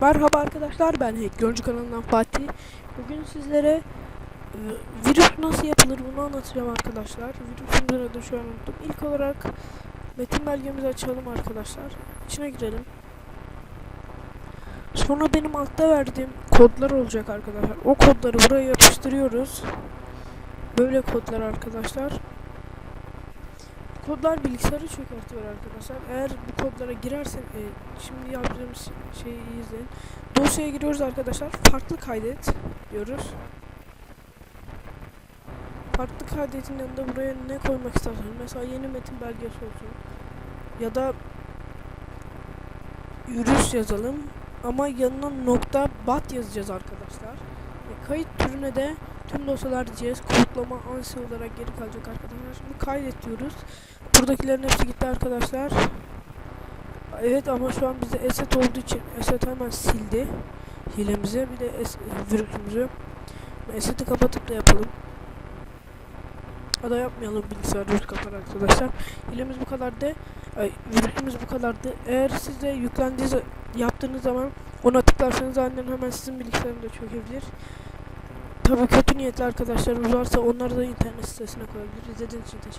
Merhaba arkadaşlar ben Hack Gölcü kanalından Fatih. Bugün sizlere e, virüs nasıl yapılır bunu anlatacağım arkadaşlar. Virüsün adı şu an unuttum. İlk olarak metin belgemizi açalım arkadaşlar. İçine girelim. Sonra benim altta verdiğim kodlar olacak arkadaşlar. O kodları buraya yapıştırıyoruz. Böyle kodlar arkadaşlar. Kodlar bilgisayarı çökertiyor arkadaşlar. Eğer bu kodlara girersen e, şimdi yaptığımız şeyi izleyin. Dosyaya giriyoruz arkadaşlar. Farklı kaydet diyoruz. Farklı kaydetin yanında buraya ne koymak istersen mesela yeni metin belgesi olsun ya da virüs yazalım ama yanına nokta bat yazacağız arkadaşlar. E, kayıt türüne de tüm dosyalar diyeceğiz. Kodlama ansi olarak geri kalacak arkadaşlar. Şimdi kaydet diyoruz. Buradakilerin hepsi gitti arkadaşlar. Evet ama şu an bizde eset olduğu için eset hemen sildi hilemizi bir de es virüsümüzü. Eseti kapatıp da yapalım. Ya yapmayalım bilgisayar virüs kapar arkadaşlar. Hilemiz bu kadardı. Ay, virüsümüz bu kadardı. Eğer siz de yüklendiğiniz yaptığınız zaman ona tıklarsanız annem hemen sizin bilgisayarınıza çökebilir. Tabii kötü niyetli arkadaşlarımız varsa onları da internet sitesine koyabilir. İzlediğiniz için teşekkür